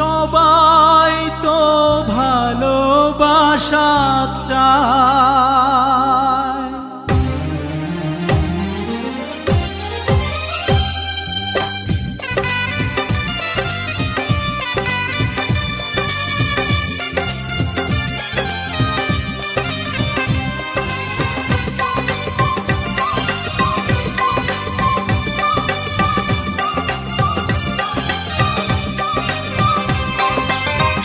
সবাই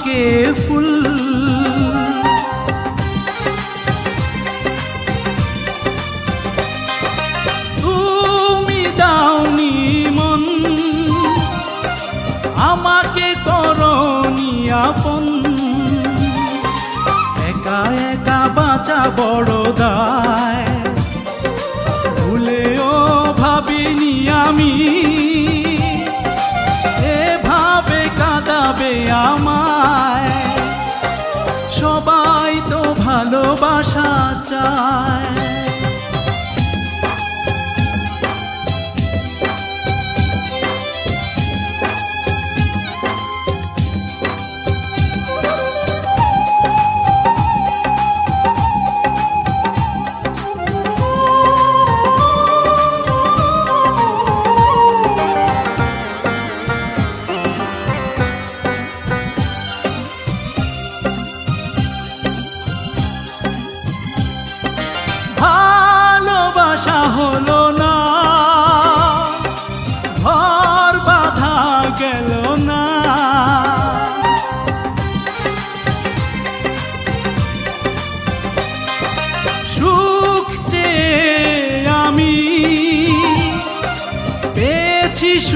তোমাকে ফুল। আমাকে একা একা বাঁচা বড় দায় চায়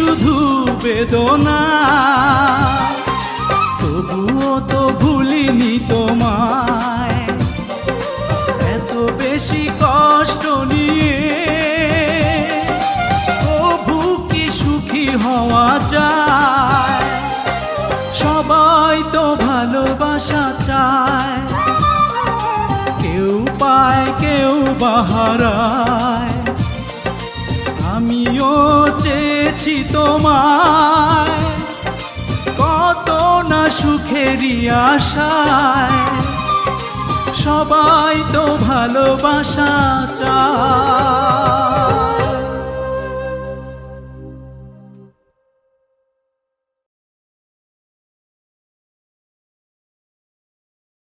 শুধু বেদনা। তবুও তো ভুলিনি তোমায়। এত বেশি কষ্ট নিয়ে প্রভু কি সুখী হওয়া যায়? সবাই তো ভালোবাসা চায়। কেউ পায়, কেউ বাহারায় আমিও চেয়েছি তোমায়। কত না সুখেরই আশায়। সবাই তো ভালোবাসা চায়।